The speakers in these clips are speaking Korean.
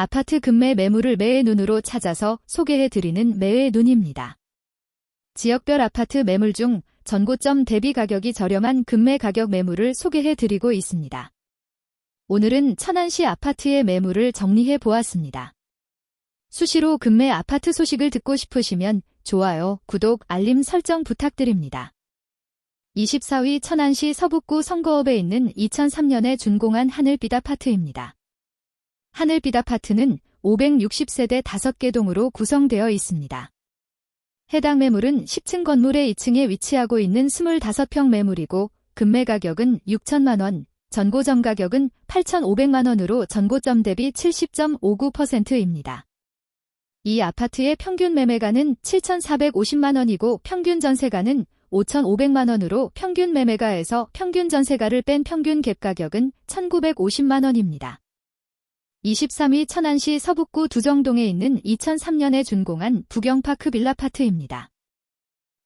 아파트 급매 매물을 매의 눈으로 찾아서 소개해드리는 매의 눈입니다. 지역별 아파트 매물 중 전고점 대비 가격이 저렴한 급매 가격 매물을 소개해드리고 있습니다. 오늘은 천안시 아파트의 매물을 정리해 보았습니다. 수시로 급매 아파트 소식을 듣고 싶으시면 좋아요, 구독, 알림 설정 부탁드립니다. 24위 천안시 서북구 선거읍에 있는 2003년에 준공한 하늘빛 아파트입니다. 하늘빛 아파트는 560세대 5개 동으로 구성되어 있습니다. 해당 매물은 10층 건물의 2층에 위치하고 있는 25평 매물이고 금매 가격은 6천만 원, 전고점 가격은 8,500만 원으로 전고점 대비 70.59%입니다. 이 아파트의 평균 매매가는 7,450만 원이고 평균 전세가는 5,500만 원으로 평균 매매가에서 평균 전세가를 뺀 평균 갭 가격은 1,950만 원입니다. 23위 천안시 서북구 두정동에 있는 2003년에 준공한 부경파크 빌라파트입니다.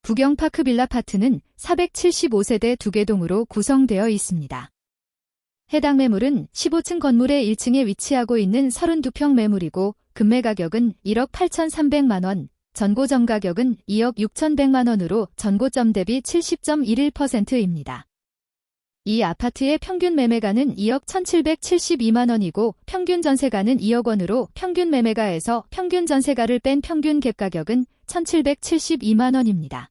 부경파크 빌라파트는 475세대 2개 동으로 구성되어 있습니다. 해당 매물은 15층 건물의 1층에 위치하고 있는 32평 매물이고 금매 가격은 1억 8,300만원, 전고점 가격은 2억 6,100만원으로 전고점 대비 70.11%입니다. 이 아파트의 평균 매매가는 2억 1,772만 원이고 평균 전세가는 2억 원으로 평균 매매가에서 평균 전세가를 뺀 평균 갭 가격은 1,772만 원입니다.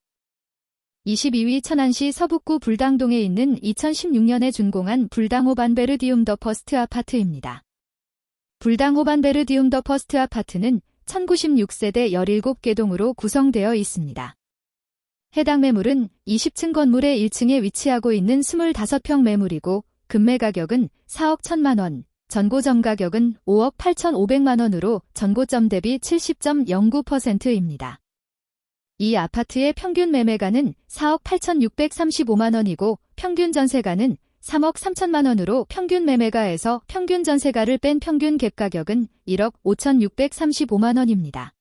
22위 천안시 서북구 불당동에 있는 2016년에 준공한 불당호 반베르디움 더 퍼스트 아파트입니다. 불당호 반베르디움 더 퍼스트 아파트는 1096세대 17개 동으로 구성되어 있습니다. 해당 매물은 20층 건물의 1층에 위치하고 있는 25평 매물이고 금매 가격은 4억 1천만 원, 전고점 가격은 5억 8천5백만 원으로 전고점 대비 70.09%입니다. 이 아파트의 평균 매매가는 4억 8천6백삼십오만 원이고 평균 전세가는 3억 3천만 원으로 평균 매매가에서 평균 전세가를 뺀 평균 갭 가격은 1억 5천6백삼십오만 원입니다.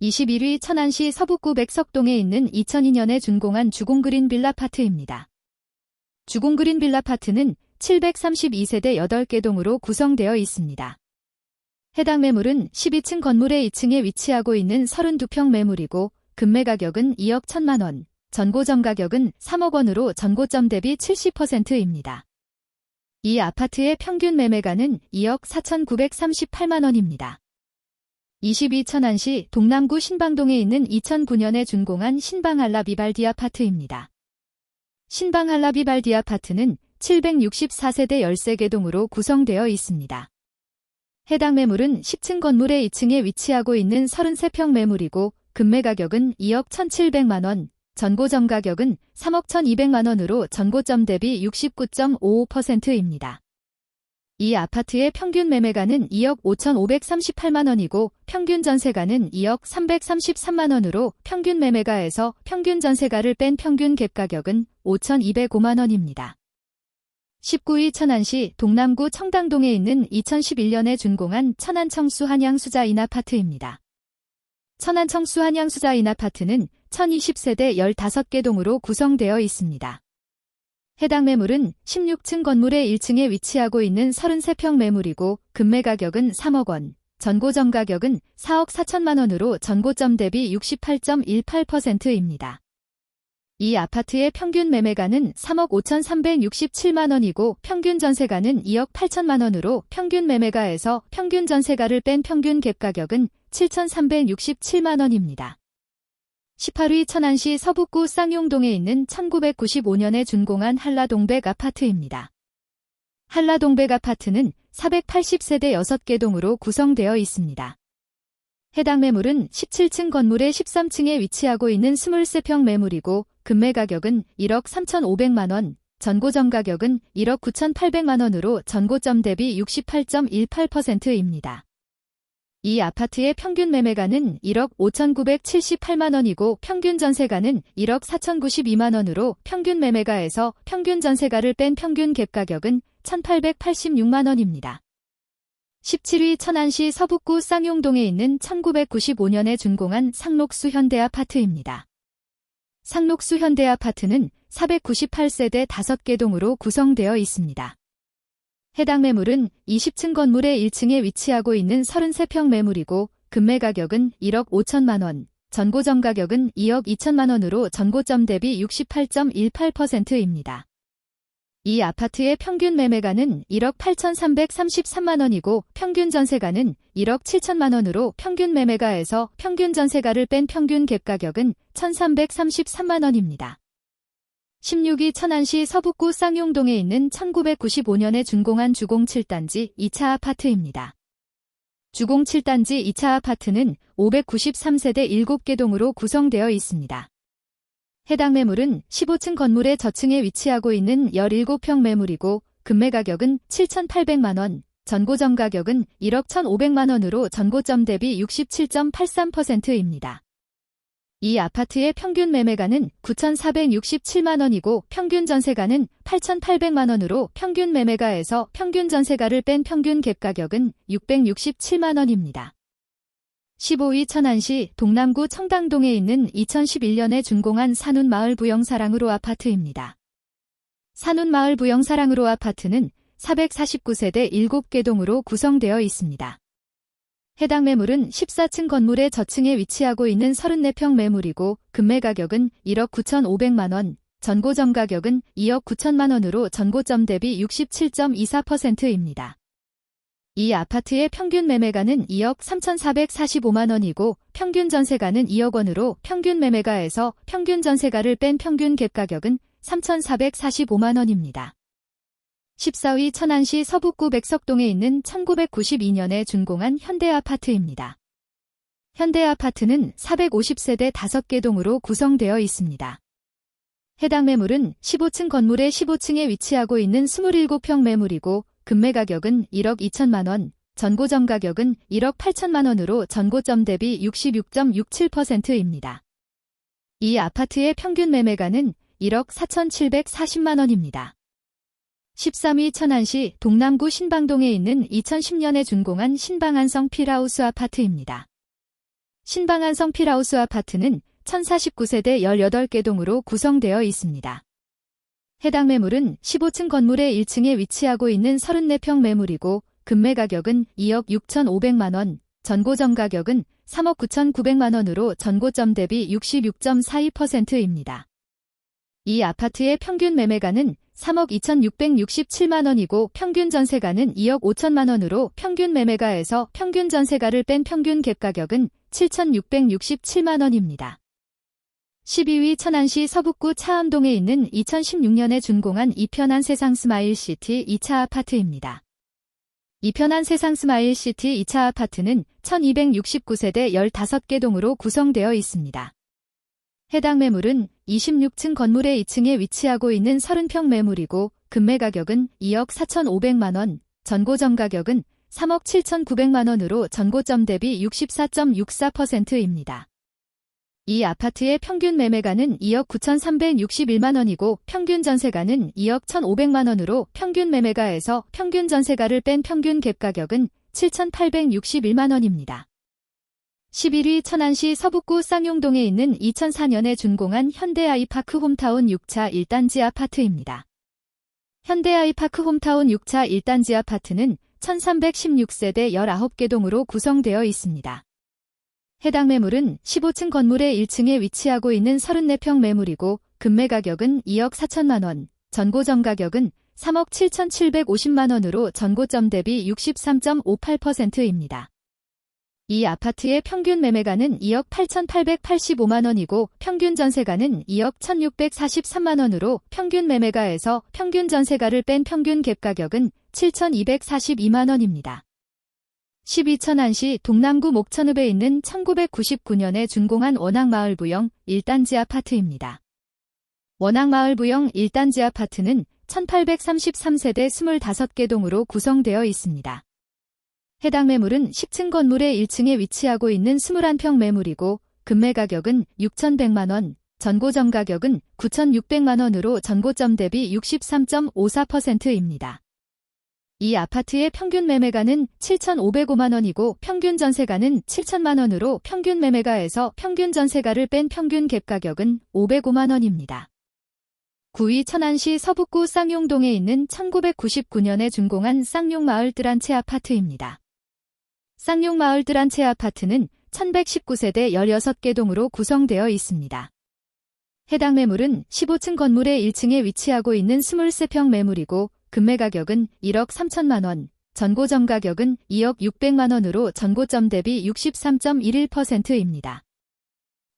21위 천안시 서북구 백석동에 있는 2002년에 준공한 주공그린 빌라파트입니다. 주공그린 빌라파트는 732세대 8개 동으로 구성되어 있습니다. 해당 매물은 12층 건물의 2층에 위치하고 있는 32평 매물이고 금매 가격은 2억 1천만 원, 전고점 가격은 3억 원으로 전고점 대비 70%입니다. 이 아파트의 평균 매매가는 2억 4,938만 원입니다. 22 천안시 동남구 신방동에 있는 2009년에 준공한 신방할라 비발디 아파트입니다. 신방할라 비발디 아파트는 764세대 13개 동으로 구성되어 있습니다. 해당 매물은 10층 건물의 2층에 위치하고 있는 33평 매물이고 금매 가격은 2억 1,700만원, 전고점 가격은 3억 1,200만원으로 전고점 대비 69.55%입니다. 이 아파트의 평균 매매가는 2억 5,538만원이고 평균 전세가는 2억 333만원으로 평균 매매가에서 평균 전세가를 뺀 평균 갭 가격은 5,205만원입니다. 19위 천안시 동남구 청당동에 있는 2011년에 준공한 천안청수 한양수자 인 아파트입니다. 천안청수 한양수자 인 아파트는 1020세대 15개 동으로 구성되어 있습니다. 해당 매물은 16층 건물의 1층에 위치하고 있는 33평 매물이고 금매 가격은 3억 원, 전고점 가격은 4억 4천만 원으로 전고점 대비 68.18%입니다. 이 아파트의 평균 매매가는 3억 5,367만 원이고 평균 전세가는 2억 8천만 원으로 평균 매매가에서 평균 전세가를 뺀 평균 갭 가격은 7,367만 원입니다. 18위 천안시 서북구 쌍용동에 있는 1995년에 준공한 한라동백 아파트입니다. 한라동백 아파트는 480세대 6개 동으로 구성되어 있습니다. 해당 매물은 17층 건물의 13층에 위치하고 있는 23평 매물이고 금매 가격은 1억 3,500만 원, 전고점 가격은 1억 9,800만 원으로 전고점 대비 68.18%입니다. 이 아파트의 평균 매매가는 1억 5,978만 원이고 평균 전세가는 1억 4,092만 원으로 평균 매매가에서 평균 전세가를 뺀 평균 갭 가격은 1,886만 원입니다. 17위 천안시 서북구 쌍용동에 있는 1995년에 준공한 상록수 현대아파트입니다. 상록수 현대아파트는 498세대 5개 동으로 구성되어 있습니다. 해당 매물은 20층 건물의 1층에 위치하고 있는 33평 매물이고 금매 가격은 1억 5천만 원, 전고점 가격은 2억 2천만 원으로 전고점 대비 68.18%입니다. 이 아파트의 평균 매매가는 1억 8,333만 원이고 평균 전세가는 1억 7천만 원으로 평균 매매가에서 평균 전세가를 뺀 평균 갭 가격은 1,333만 원입니다. 16위 천안시 서북구 쌍용동에 있는 1995년에 준공한 주공 7단지 2차 아파트입니다. 주공 7단지 2차 아파트는 593세대 7개 동으로 구성되어 있습니다. 해당 매물은 15층 건물의 저층에 위치하고 있는 17평 매물이고 금매 가격은 7,800만 원, 전고점 가격은 1억 1,500만 원으로 전고점 대비 67.83%입니다. 이 아파트의 평균 매매가는 9,467만 원이고 평균 전세가는 8,800만 원으로 평균 매매가에서 평균 전세가를 뺀 평균 갭 가격은 667만 원입니다. 15위 천안시 동남구 청당동에 있는 2011년에 준공한 산운마을 부영사랑으로 아파트입니다. 산운마을 부영사랑으로 아파트는 449세대 7개 동으로 구성되어 있습니다. 해당 매물은 14층 건물의 저층에 위치하고 있는 34평 매물이고 금매 가격은 1억 9,500만 원, 전고점 가격은 2억 9천만 원으로 전고점 대비 67.24%입니다. 이 아파트의 평균 매매가는 2억 3,445만 원이고 평균 전세가는 2억 원으로 평균 매매가에서 평균 전세가를 뺀 평균 갭 가격은 3,445만 원입니다. 14위 천안시 서북구 백석동에 있는 1992년에 준공한 현대아파트입니다. 현대아파트는 450세대 5개 동으로 구성되어 있습니다. 해당 매물은 15층 건물의 15층에 위치하고 있는 27평 매물이고 금매 가격은 1억 2천만 원, 전고점 가격은 1억 8천만 원으로 전고점 대비 66.67%입니다. 이 아파트의 평균 매매가는 1억 4,740만 원입니다. 13위 천안시 동남구 신방동에 있는 2010년에 준공한 신방안성 필하우스 아파트입니다. 신방안성 필하우스 아파트는 1049세대 18개 동으로 구성되어 있습니다. 해당 매물은 15층 건물의 1층에 위치하고 있는 34평 매물이고 금매 가격은 2억 6천5백만 원, 전고점 가격은 3억 9천9백만 원으로 전고점 대비 66.42%입니다. 이 아파트의 평균 매매가는 3억 2,667만 원이고 평균 전세가는 2억 5천만 원으로 평균 매매가에서 평균 전세가를 뺀 평균 갭 가격은 7,667만 원입니다. 12위 천안시 서북구 차암동에 있는 2016년에 준공한 이편한 세상 스마일 시티 2차 아파트입니다. 이편한 세상 스마일 시티 2차 아파트는 1269세대 15개 동으로 구성되어 있습니다. 해당 매물은 26층 건물의 2층에 위치하고 있는 30평 매물이고 금매 가격은 2억 4,500만 원, 전고점 가격은 3억 7,900만 원으로 전고점 대비 64.64%입니다. 이 아파트의 평균 매매가는 2억 9,361만 원이고 평균 전세가는 2억 1,500만 원으로 평균 매매가에서 평균 전세가를 뺀 평균 갭 가격은 7,861만 원입니다. 11위 천안시 서북구 쌍용동에 있는 2004년에 준공한 현대아이파크 홈타운 6차 1단지 아파트입니다. 현대아이파크 홈타운 6차 1단지 아파트는 1316세대 19개 동으로 구성되어 있습니다. 해당 매물은 15층 건물의 1층에 위치하고 있는 34평 매물이고 금매 가격은 2억 4천만 원, 전고점 가격은 3억 7,750만 원으로 전고점 대비 63.58%입니다. 이 아파트의 평균 매매가는 2억 8,885만 원이고 평균 전세가는 2억 1,643만 원으로 평균 매매가에서 평균 전세가를 뺀 평균 갭 가격은 7,242만 원입니다. 12천안시 동남구 목천읍에 있는 1999년에 준공한 원앙마을 부영 1단지 아파트입니다. 원앙마을 부영 1단지 아파트는 1833세대 25개 동으로 구성되어 있습니다. 해당 매물은 10층 건물의 1층에 위치하고 있는 21평 매물이고 금매 가격은 6,100만 원, 전고점 가격은 9,600만 원으로 전고점 대비 63.54%입니다. 이 아파트의 평균 매매가는 7,505만 원이고 평균 전세가는 7천만 원으로 평균 매매가에서 평균 전세가를 뺀 평균 갭 가격은 505만 원입니다. 9위 천안시 서북구 쌍용동에 있는 1999년에 준공한 쌍용마을 뜰한채 아파트입니다. 쌍용마을 뜰한채 아파트는 1119세대 16개 동으로 구성되어 있습니다. 해당 매물은 15층 건물의 1층에 위치하고 있는 23평 매물이고 금매 가격은 1억 3천만 원, 전고점 가격은 2억 600만 원으로 전고점 대비 63.11%입니다.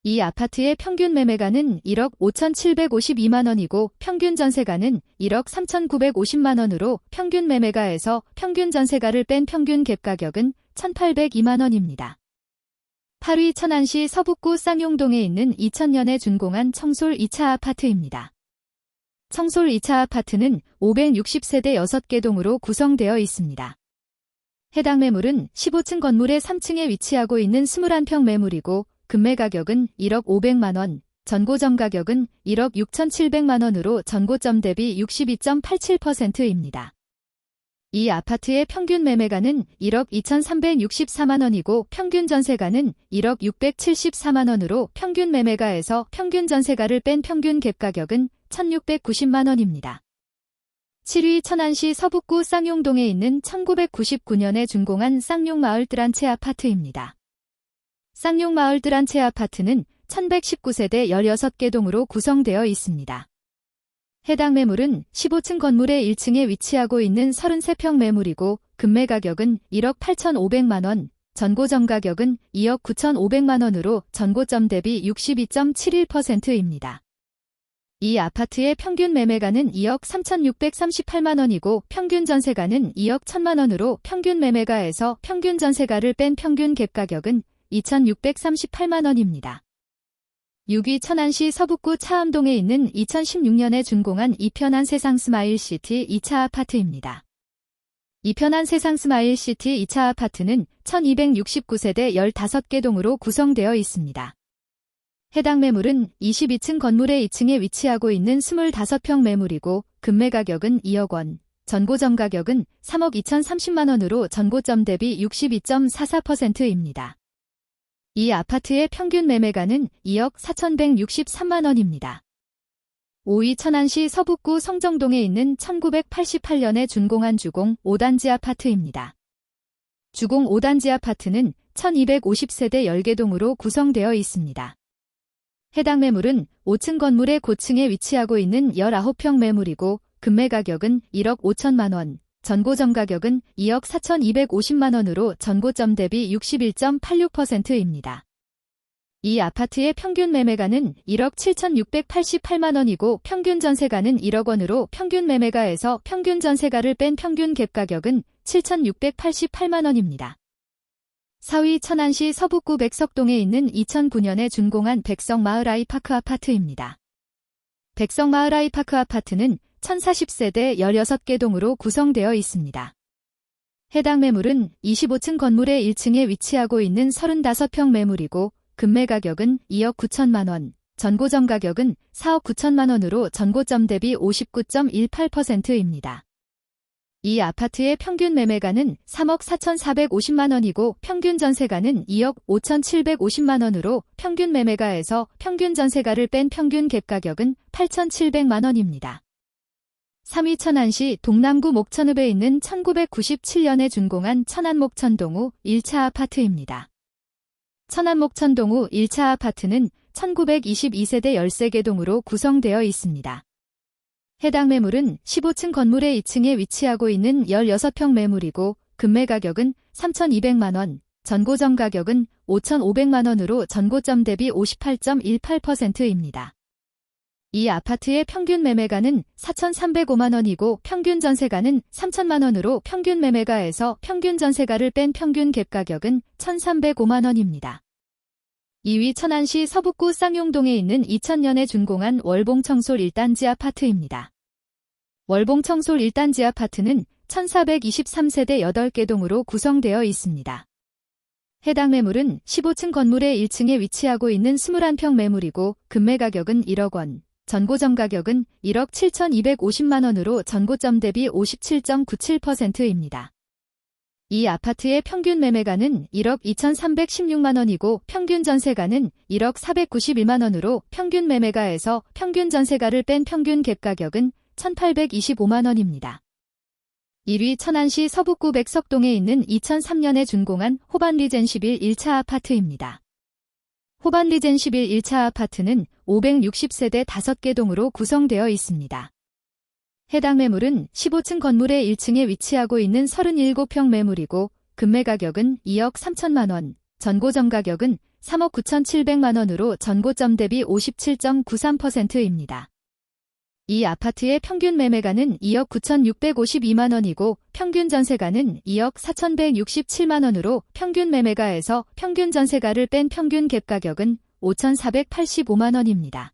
이 아파트의 평균 매매가는 1억 5,752만 원이고 평균 전세가는 1억 3,950만 원으로 평균 매매가에서 평균 전세가를 뺀 평균 갭 가격은 1,802만 원입니다. 8위 천안시 서북구 쌍용동에 있는 2000년에 준공한 청솔 2차 아파트입니다. 청솔 2차 아파트는 560세대 6개 동으로 구성되어 있습니다. 해당 매물은 15층 건물의 3층에 위치하고 있는 21평 매물이고 금매 가격은 1억 500만 원, 전고점 가격은 1억 6,700만 원으로 전고점 대비 62.87%입니다. 이 아파트의 평균 매매가는 1억 2,364만 원이고 평균 전세가는 1억 674만 원으로 평균 매매가에서 평균 전세가를 뺀 평균 갭 가격은 1,690만 원입니다. 7위 천안시 서북구 쌍용동에 있는 1999년에 준공한 쌍용마을 뜰한채 아파트입니다. 쌍용마을 뜰한채 아파트는 1119세대 16개 동으로 구성되어 있습니다. 해당 매물은 15층 건물의 1층에 위치하고 있는 33평 매물이고 금매 가격은 1억 8,500만 원, 전고점 가격은 2억 9,500만 원으로 전고점 대비 62.71%입니다. 이 아파트의 평균 매매가는 2억 3,638만 원이고 평균 전세가는 2억 1천만 원으로 평균 매매가에서 평균 전세가를 뺀 평균 갭 가격은 2,638만 원입니다. 6위 천안시 서북구 차암동에 있는 2016년에 준공한 이편한 세상 스마일 시티 2차 아파트입니다. 이편한 세상 스마일 시티 2차 아파트는 1269세대 15개 동으로 구성되어 있습니다. 해당 매물은 22층 건물의 2층에 위치하고 있는 25평 매물이고 금매 가격은 2억 원, 전고점 가격은 3억 2,030만 원으로 전고점 대비 62.44%입니다. 이 아파트의 평균 매매가는 2억 4,163만 원입니다. 5위 천안시 서북구 성정동에 있는 1988년에 준공한 주공 5단지 아파트입니다. 주공 5단지 아파트는 1250세대 10개 동으로 구성되어 있습니다. 해당 매물은 5층 건물의 고층에 위치하고 있는 19평 매물이고 금매 가격은 1억 5천만 원, 전고점 가격은 2억 4,250만 원으로 전고점 대비 61.86%입니다. 이 아파트의 평균 매매가는 1억 7,688만 원이고 평균 전세가는 1억 원으로 평균 매매가에서 평균 전세가를 뺀 평균 갭 가격은 7,688만 원입니다. 4위 천안시 서북구 백석동에 있는 2009년에 준공한 백성마을 아이파크 아파트입니다. 백성마을 아이파크 아파트는 1040세대 16개 동으로 구성되어 있습니다. 해당 매물은 25층 건물의 1층에 위치하고 있는 35평 매물이고 금매 가격은 2억 9천만 원, 전고점 가격은 4억 9천만 원으로 전고점 대비 59.18%입니다. 이 아파트의 평균 매매가는 3억 4,450만 원이고 평균 전세가는 2억 5,750만 원으로 평균 매매가에서 평균 전세가를 뺀 평균 갭 가격은 8,700만 원입니다. 3위 천안시 동남구 목천읍에 있는 1997년에 준공한 천안목천동우 1차 아파트입니다. 천안목천동우 1차 아파트는 1922세대 13개 동으로 구성되어 있습니다. 해당 매물은 15층 건물의 2층에 위치하고 있는 16평 매물이고 금매 가격은 3,200만 원, 전고점 가격은 5,500만 원으로 전고점 대비 58.18%입니다. 이 아파트의 평균 매매가는 4,305만 원이고 평균 전세가는 3천만 원으로 평균 매매가에서 평균 전세가를 뺀 평균 갭 가격은 1,305만 원입니다. 2위 천안시 서북구 쌍용동에 있는 2000년에 준공한 월봉 청솔 1단지 아파트입니다. 월봉 청솔 1단지 아파트는 1423세대 8개 동으로 구성되어 있습니다. 해당 매물은 15층 건물의 1층에 위치하고 있는 21평 매물이고 금매 가격은 1억 원, 전고점 가격은 1억 7,250만 원으로 전고점 대비 57.97%입니다. 이 아파트의 평균 매매가는 1억 2,316만 원이고 평균 전세가는 1억 491만 원으로 평균 매매가에서 평균 전세가를 뺀 평균 갭 가격은 1,825만 원입니다. 1위 천안시 서북구 백석동에 있는 2003년에 준공한 호반 리젠 11 1차 아파트입니다. 호반 리젠 11 1차 아파트는 560세대 5개 동으로 구성되어 있습니다. 해당 매물은 15층 건물의 1층에 위치하고 있는 37평 매물이고 금매 가격은 2억 3천만 원, 전고점 가격은 3억 9천7백만 원으로 전고점 대비 57.93%입니다. 이 아파트의 평균 매매가는 2억 9,652만 원이고 평균 전세가는 2억 4,167만 원으로 평균 매매가에서 평균 전세가를 뺀 평균 갭 가격은 5,485만 원입니다.